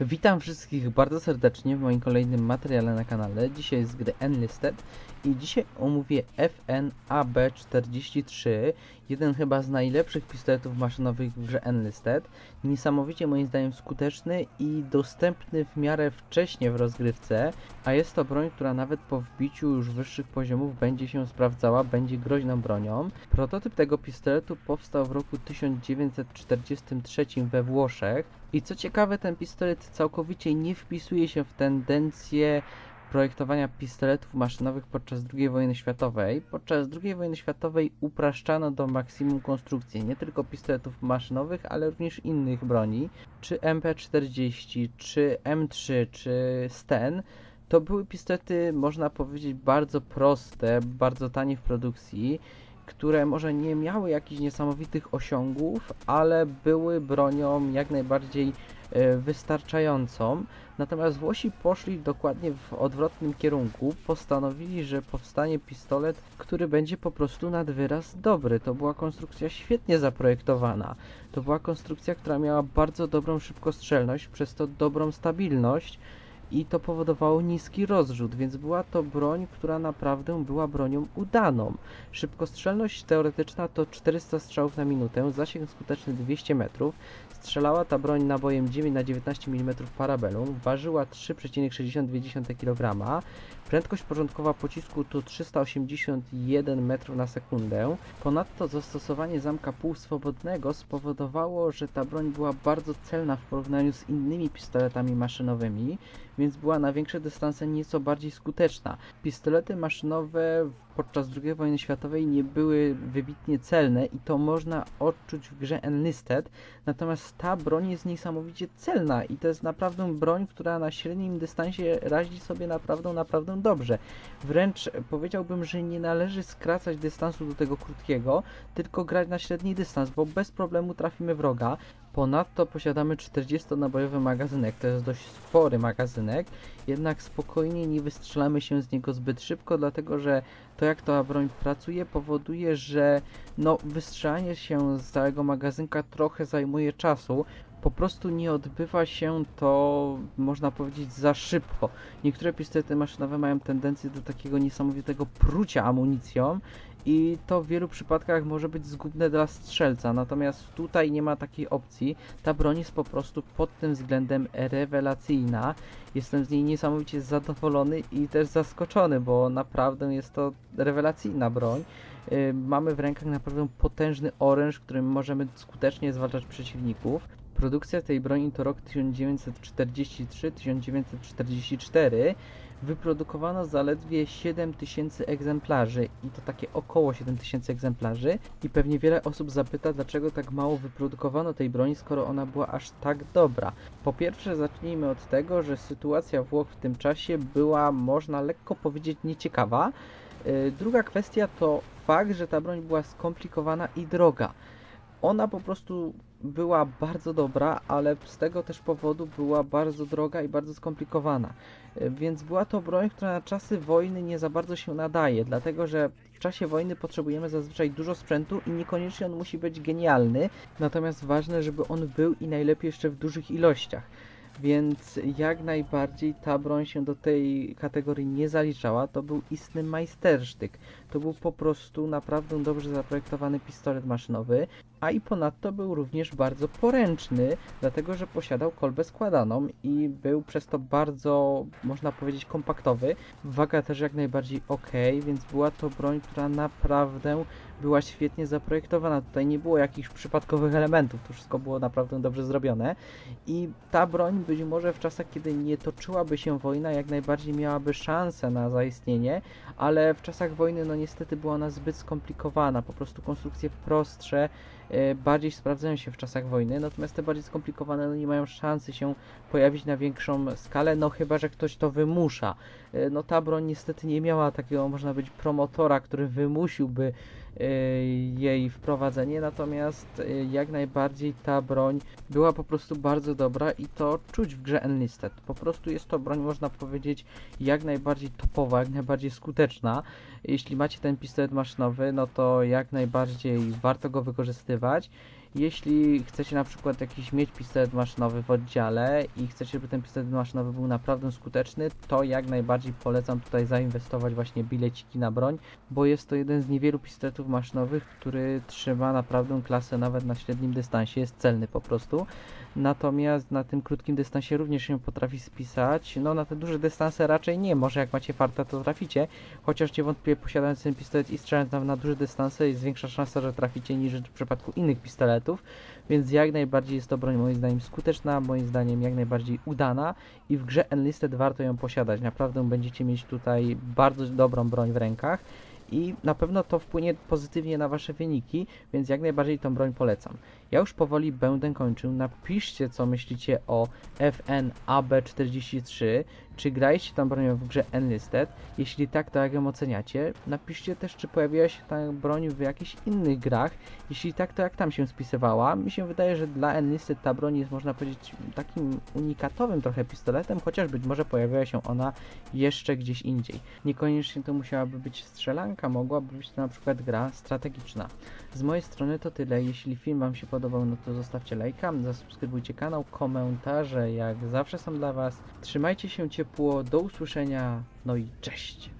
Witam wszystkich bardzo serdecznie w moim kolejnym materiale na kanale. Dzisiaj z gry Enlisted i dzisiaj omówię FN AB43, jeden chyba z najlepszych pistoletów maszynowych w grze Enlisted. Niesamowicie moim zdaniem skuteczny i dostępny w miarę wcześnie w rozgrywce, a jest to broń, która nawet po wbiciu już wyższych poziomów będzie się sprawdzała, będzie groźną bronią. Prototyp tego pistoletu powstał w roku 1943 we Włoszech i co ciekawe, ten pistolet całkowicie nie wpisuje się w tendencję projektowania pistoletów maszynowych podczas II wojny światowej. Podczas II wojny światowej upraszczano do maksimum konstrukcję nie tylko pistoletów maszynowych, ale również innych broni, czy MP40, czy M3, czy Sten. To były pistolety, można powiedzieć, bardzo proste, bardzo tanie w produkcji, które może nie miały jakichś niesamowitych osiągów, ale były bronią jak najbardziej e, wystarczającą. Natomiast Włosi poszli dokładnie w odwrotnym kierunku. Postanowili, że powstanie pistolet, który będzie po prostu nad wyraz dobry. To była konstrukcja świetnie zaprojektowana. To była konstrukcja, która miała bardzo dobrą szybkostrzelność, przez to dobrą stabilność i to powodowało niski rozrzut, więc była to broń, która naprawdę była bronią udaną. Szybkostrzelność teoretyczna to 400 strzałów na minutę, zasięg skuteczny 200 metrów. Strzelała ta broń nabojem 9 na 19 mm parabellum, ważyła 3,62 kg. Prędkość porządkowa pocisku to 381 metrów na sekundę. Ponadto zastosowanie zamka półswobodnego spowodowało, że ta broń była bardzo celna w porównaniu z innymi pistoletami maszynowymi, więc była na większe dystanse nieco bardziej skuteczna. Pistolety maszynowe podczas II wojny światowej nie były wybitnie celne i to można odczuć w grze Enlisted, natomiast ta broń jest niesamowicie celna i to jest naprawdę broń, która na średnim dystansie radzi sobie naprawdę, naprawdę dobrze. Wręcz powiedziałbym, że nie należy skracać dystansu do tego krótkiego, tylko grać na średni dystans, bo bez problemu trafimy wroga. Ponadto posiadamy 40-nabojowy magazynek, to jest dość spory magazynek, jednak spokojnie nie wystrzelamy się z niego zbyt szybko, dlatego że to jak ta broń pracuje powoduje, że no wystrzelanie się z całego magazynka trochę zajmuje czasu, po prostu nie odbywa się to, można powiedzieć, za szybko. Niektóre pistolety maszynowe mają tendencję do takiego niesamowitego prucia amunicją i to w wielu przypadkach może być zgubne dla strzelca, natomiast tutaj nie ma takiej opcji. Ta broń jest po prostu pod tym względem rewelacyjna. Jestem z niej niesamowicie zadowolony i też zaskoczony, bo naprawdę jest to rewelacyjna broń. Yy, mamy w rękach naprawdę potężny oręż, którym możemy skutecznie zwalczać przeciwników. Produkcja tej broni to rok 1943-1944. Wyprodukowano zaledwie 7000 egzemplarzy i to takie około 7000 egzemplarzy i pewnie wiele osób zapyta dlaczego tak mało wyprodukowano tej broni skoro ona była aż tak dobra. Po pierwsze zacznijmy od tego, że sytuacja Włoch w tym czasie była można lekko powiedzieć nieciekawa. Yy, Druga kwestia to fakt, że ta broń była skomplikowana i droga. Ona po prostu była bardzo dobra, ale z tego też powodu była bardzo droga i bardzo skomplikowana. E, Więc była to broń, która na czasy wojny nie za bardzo się nadaje, dlatego że w czasie wojny potrzebujemy zazwyczaj dużo sprzętu i niekoniecznie on musi być genialny, natomiast ważne, żeby on był i najlepiej jeszcze w dużych ilościach. Więc jak najbardziej ta broń się do tej kategorii nie zaliczała. To był istny majstersztyk. To był po prostu naprawdę dobrze zaprojektowany pistolet maszynowy, a i ponadto był również bardzo poręczny, dlatego że posiadał kolbę składaną i był przez to bardzo, można powiedzieć, kompaktowy. Waga też jak najbardziej ok, więc była to broń, która naprawdę była świetnie zaprojektowana. Tutaj nie było jakichś przypadkowych elementów, to wszystko było naprawdę dobrze zrobione. I ta broń być może w czasach, kiedy nie toczyłaby się wojna, jak najbardziej miałaby szansę na zaistnienie, ale w czasach wojny, no niestety była ona zbyt skomplikowana. Po prostu konstrukcje prostsze e, bardziej sprawdzają się w czasach wojny, natomiast te bardziej skomplikowane no nie mają szansy się pojawić na większą skalę, no chyba, że ktoś to wymusza. E, No ta broń niestety nie miała takiego, można być, promotora, który wymusiłby jej wprowadzenie, natomiast e, jak najbardziej ta broń była po prostu bardzo dobra i to czuć w grze Enlisted. Po prostu jest to broń, można powiedzieć, jak najbardziej topowa, jak najbardziej skuteczna. Jeśli macie ten pistolet maszynowy, no to jak najbardziej warto go wykorzystywać. Jeśli chcecie na przykład jakiś mieć pistolet maszynowy w oddziale i chcecie, żeby ten pistolet maszynowy był naprawdę skuteczny, to jak najbardziej polecam tutaj zainwestować właśnie bileciki na broń, bo jest to jeden z niewielu pistoletów maszynowych, który trzyma naprawdę klasę nawet na średnim dystansie, jest celny po prostu. Natomiast na tym krótkim dystansie również się potrafi spisać. No na te duże dystanse raczej nie, może jak macie farta to traficie, chociaż niewątpliwie posiadając ten pistolet i strzelając nawet na duże dystanse jest większa szansa, że traficie niż w przypadku innych pistoletów, więc jak najbardziej jest to broń moim zdaniem skuteczna, moim zdaniem jak najbardziej udana i w grze Enlisted warto ją posiadać. Naprawdę będziecie mieć tutaj bardzo dobrą broń w rękach i na pewno to wpłynie pozytywnie na Wasze wyniki, więc jak najbardziej tą broń polecam. Ja już powoli będę kończył. Napiszcie, co myślicie o FN AB43. Czy graliście tą bronią w grze Enlisted? Jeśli tak, to jak ją oceniacie? Napiszcie też, czy pojawiła się ta broń w jakichś innych grach. Jeśli tak, to jak tam się spisywała? Mi się wydaje, że dla Enlisted ta broń jest, można powiedzieć, takim unikatowym trochę pistoletem, chociaż być może pojawiła się ona jeszcze gdzieś indziej. Niekoniecznie to musiałaby być strzelanka, mogłaby być to na przykład gra strategiczna. Z mojej strony to tyle. Jeśli film Wam się podobał, no to zostawcie lajka, zasubskrybujcie kanał, komentarze jak zawsze są dla Was. Trzymajcie się ciepło, do usłyszenia, no i cześć!